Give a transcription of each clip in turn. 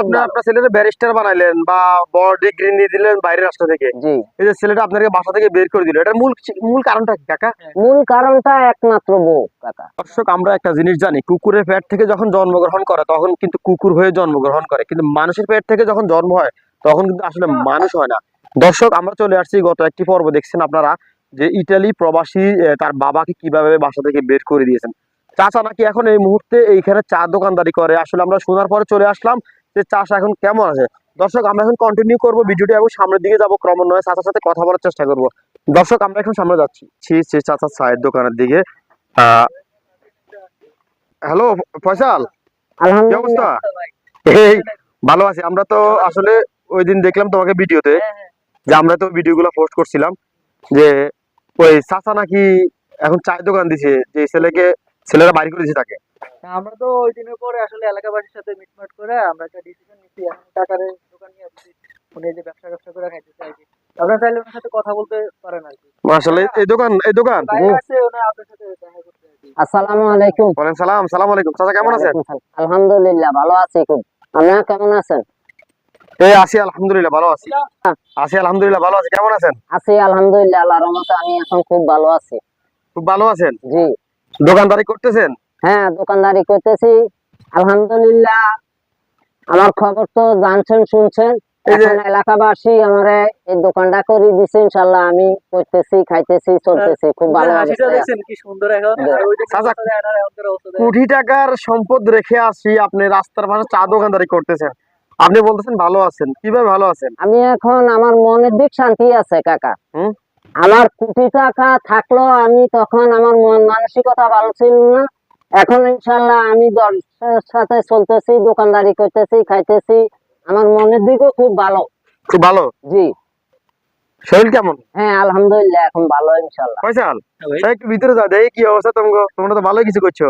আপনি আপনার ছেলের ব্যারিস্টার বানাইলেন বা বড় ডিগ্রি নিয়ে দিলেন বাইরের রাষ্ট্র থেকে। এই যে ছেলেটা আপনাকে বাসা থেকে বের করে দিল এটার মূল মূল কারণটা কি কাকা? মূল কারণটা একমাত্র বউ কাকা। দর্শক আমরা একটা জিনিস জানি কুকুরের পেট থেকে যখন জন্মগ্রহণ করে তখন কিন্তু কুকুর হয়ে জন্মগ্রহণ করে। কিন্তু মানুষের পেট থেকে যখন জন্ম হয় তখন কিন্তু আসলে মানুষ হয় না। দর্শক আমরা চলে আসছি গত একটি পর্ব দেখছেন আপনারা যে ইটালি প্রবাসী তার বাবাকে কীভাবে বাসা থেকে বের করে দিয়েছেন। চাচা নাকি এখন এই মুহূর্তে এইখানে চা দোকানদারি করে। আসলে আমরা শোনার পরে চলে আসলাম যে চাষা এখন কেমন আছে? দর্শক আমরা এখন কন্টিনিউ করব ভিডিওটি এবং সামনের দিকে যাব ক্রমান্বয়ে। চাচার সাথে কথা বলার চেষ্টা করব। দর্শক আমরা এখন সামনে যাচ্ছি। ছি ছি চাচার চায়ের দোকানের দিকে। হ্যালো ফয়সাল? কি অবস্থা? এই ভালো আছি। আমরা তো আসলে ওই দিন দেখলাম তোমাকে ভিডিওতে যে আমরা তো ভিডিও ভিডিওগুলো পোস্ট করছিলাম যে ওই চাচা নাকি এখন চায়ের দোকান দিছে। যে ছেলেকে ছেলেরা বাড়ি করে দিছে তাকে আমরা তো ওই দিনের পরে আসলে এলাকাবাসীর সাথে মিটমাট করে আমরা একটা ডিসিশন নিচ্ছি এখন টাকারে দোকান নিয়ে আসছি। উনি যে ব্যবসা ব্যবসা করে আর কি আপনারা চাইলে ওনার সাথে কথা বলতে পারেন আর কি। আসলে এই দোকান এই দোকান। আপনার সাথে দেখা করতে আসসালামু আলাইকুম। বলেন সালাম সালাম আলাইকুম। চাচা কেমন আছেন? আলহামদুলিল্লাহ ভালো আছি খুব। আপনারা কেমন আছেন? এই আছি আলহামদুলিল্লাহ ভালো আছি। আছি আলহামদুলিল্লাহ ভালো আছি। কেমন আছেন? আছি আলহামদুলিল্লাহ আল্লাহর রহমতে আমি এখন খুব ভালো আছি। খুব ভালো আছেন? জি। দোকানদারি করতেছেন? হ্যাঁ দোকানদারি করতেছি। আলহামদুলিল্লাহ আমার খবর তো জানছেন শুনছেন। এই যে- এখন এলাকাবাসী আমার এই দোকানটা করে দিছে ইনশাল্লাহ আমি করতেছি খাইতেছি চলতেছি খুব ভালো হাসিটা অবস্থায় আছি। দেখছেন কি সুন্দর এখন। আর ওই যে চাচা, কথা দেয় না, এখনকার অবস্থা দেয়। কোটি টাকার সম্পদ রেখে আসি আপনি রাস্তার পাশে চা দোকানদারি করতেছেন। আপনি বলতেছেন ভালো আছেন কীভাবে ভালো আছেন? আমি এখন আমার মনের দিক শান্তি আছে কাকা। হুম? আমার কোটি টাকা থাকল আমি তখন আমার মন মানসিকতা ভালো ছিল না। এখন ইনশাল্লাহ আমি দর্শের সাথে চলতেছি দোকানদারি করতেছি খাইতেছি। আমার মনের দিকও খুব ভালো। খুব ভালো? জি। শরীর কেমন? হ্যাঁ আলহামদুলিল্লাহ এখন ভালো ইনশাল্লাহ। ফয়সাল ভাই। একটু ভিতরে যাও দেখি কি অবস্থা তোমরা তোমরা তো ভালোই কিছু করছ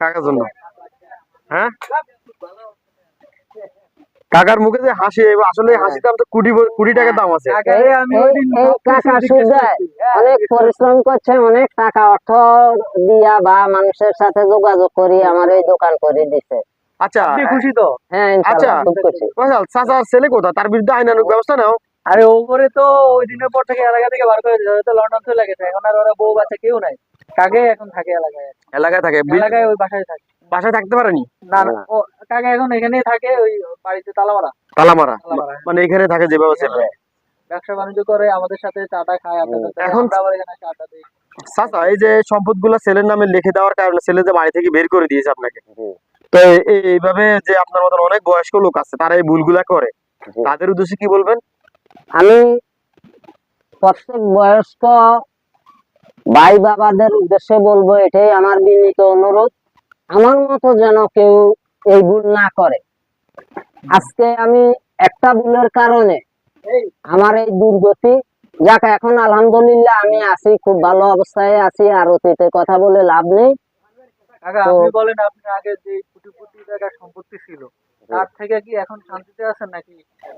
কাকার জন্য। হ্যাঁ? কাকার মুখে যে হাসি আসলে হাসির দাম তো কোটি ব- কোটি টাকার দাম আছে। কাকা। হ্যাঁ, অনেক পরিশ্রম করছে অনেক টাকা অর্থ দিয়া বা মানুষের সাথে যোগাযোগ করি আমার এই দোকান করে দিছে। আচ্ছা খুশি তো? হ্যাঁ আচ্ছা। ছেলে তার বিরুদ্ধে আইনানুক ব্যবস্থা নাও। আরে ওপরে তো ওই দিনের পর থেকে এলাকা থেকে বার করে দিয়েছে তো লন্ডন চলে গেছে এখন আর ওরা বউ বাচ্চা কেউ নাই। কাকে এখন থাকে এলাকায়? এলাকায় থাকে এলাকায় ওই বাসায় থাকে। বাসায় থাকতে পারেনি? না। ও কাকা এখন এখানেই থাকে ওই বাড়িতে তালা মারা তালা মারা মানে এখানে থাকে যেভাবে ছেলে ব্যবসা বাণিজ্য করে আমাদের সাথে চাটা খায় আপনাদের এখন- আবার এখানে চাটা দিই। চাচা এই যে সম্পদগুলো ছেলের নামে লিখে দেওয়ার কারণে ছেলে যে বাড়ি থেকে বের করে দিয়েছে আপনাকে। তো এই- এই- এইভাবে যে আপনার মতন অনেক বয়স্ক লোক আছে তারা এই ভুলগুলা করে তাদের উদ্দেশ্যে কি বলবেন? আমি প্রত্যেক বয়স্ক ভাই বাবাদের উদ্দেশ্যে বলব এটাই আমার বিনীত অনুরোধ। আমার মতো যেন কেউ এই ভুল না করে। আজকে আমি একটা ভুলের কারণে আমার এই দুর্গতি যাক এখন আলহামদুলিল্লাহ আমি আছি খুব ভালো অবস্থায় আছি আর অতীতে কথা বলে লাভ নেই। আপনি বলেন আপনি আগে যে কোটি কোটি টাকার সম্পত্তি ছিল তার থেকে কি এখন শান্তিতে আছেন নাকি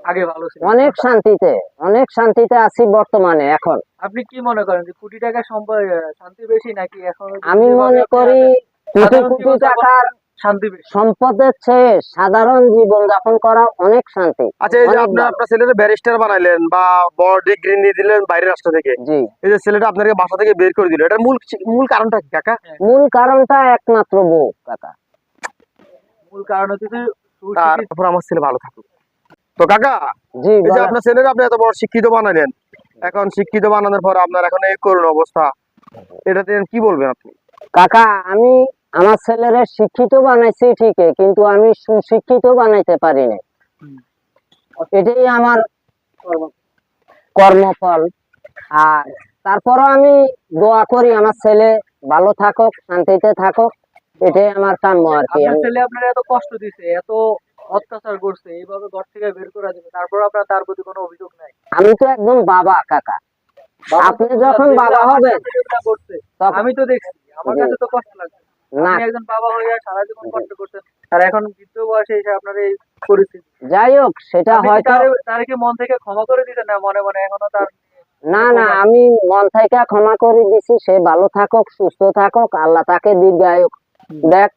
আগে ভালো ছিল অনেক শান্তিতে অনেক শান্তিতে আছি বর্তমানে এখন। আপনি কি মনে করেন যে কোটি সম্পদ শান্তি বেশি নাকি এখন আমি মনে করি কোটি সাধারণ কোটি টাকার শান্তি বেশি। সম্পদের চেয়ে সাধারণ জীবন যাপন করা অনেক শান্তি আচ্ছা এই যে আপনি আপনার ছেলের ব্যারিস্টার বানাইলেন বা বড় ডিগ্রি নিয়ে দিলেন বাইরের রাষ্ট্র থেকে জি। এই যে ছেলেটা আপনাকে বাসা থেকে বের করে দিল এটার মূল মূল কারণটা কি কাকা? মূল কারণটা একমাত্র বউ কাকা। মূল কারণ হচ্ছে তারপর আমার ছেলে ভালো থাকুক। তো কাকা জি এই যে আপনার ছেলের আপনি এত বড় শিক্ষিত বানালেন এখন শিক্ষিত বানানোর পর আপনার এখন এই করুণ অবস্থা এটাতে কি বলবেন আপনি? কাকা আমি আমার ছেলেরে শিক্ষিত বানাইছি ঠিকই কিন্তু আমি সুশিক্ষিত বানাইতে পারি না এটাই আমার কর্মফল। আর তারপরও আমি দোয়া করি আমার ছেলে ভালো থাকুক শান্তিতে থাকুক এটাই আমার কাম্য আর কি। আপনার ছেলে আপনার এত কষ্ট দিছে এত অত্যাচার করছে এইভাবে ঘর থেকে বের করে দিবে তারপর আপনার তার প্রতি কোনো অভিযোগ নাই। আমি তো একদম বাবা কাকা। আপনি যখন বাবা হবেন আমি তো দেখছি আমার কাছে তো কষ্ট লাগছে। আপনি একজন বাবা হয়ে সারা জীবন কষ্ট করছেন আর এখন বৃদ্ধ বয়সে এসে আপনার এই পরিস্থিতি। যাই হোক সেটা হয়তো তারে- তারে কি মন থেকে ক্ষমা করে দিতেন না মনে মনে? এখনও তার না না আমি মন থেকে ক্ষমা করে দিছি সে ভালো থাকুক সুস্থ থাকুক আল্লাহ তাকে দীর্ঘায়ু দেখ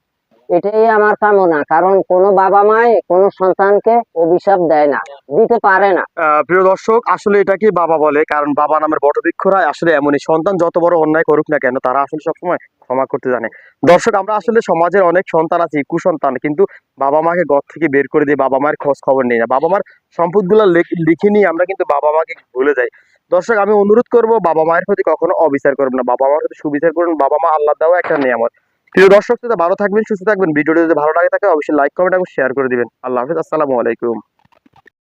এটাই আমার কামনা, কারণ কোনো বাবা মাই কোনো সন্তানকে অভিশাপ দেয় না, দিতে পারে না। প্রিয় দর্শক, আসলে এটাকে বাবা বলে? কারণ বাবা নামের বটবৃক্ষরা আসলে এমনই। সন্তান যত বড় অন্যায় করুক না কেন, তারা আসলে সবসময় ক্ষমা করতে জানে। দর্শক, আমরা আসলে সমাজের অনেক সন্তান আছি, কুসন্তান, কিন্তু বাবা মাকে ঘর থেকে বের করে দিয়ে বাবা মায়ের খোঁজ খবর নেই না। বাবা মার সম্পদগুলো লেখ- লিখে নিয়ে আমরা কিন্তু বাবা মাকে ভুলে যাই। দর্শক, আমি অনুরোধ করব, বাবা মায়ের প্রতি কখনো অবিচার করবেন না। বাবা মার প্রতি সুবিচার করুন। বাবা মা আল্লাহ দেওয়া একটা নিয়ামত। প্রিয় দর্শক, শ্রোতা, ভালো থাকবেন, সুস্থ থাকবেন। ভিডিওটি যদি ভালো লাগে থাকে, অবশ্যই লাইক কমেন্ট এবং শেয়ার করে দিবেন। আল্লাহ হাফিজ, আসসালামু আলাইকুম।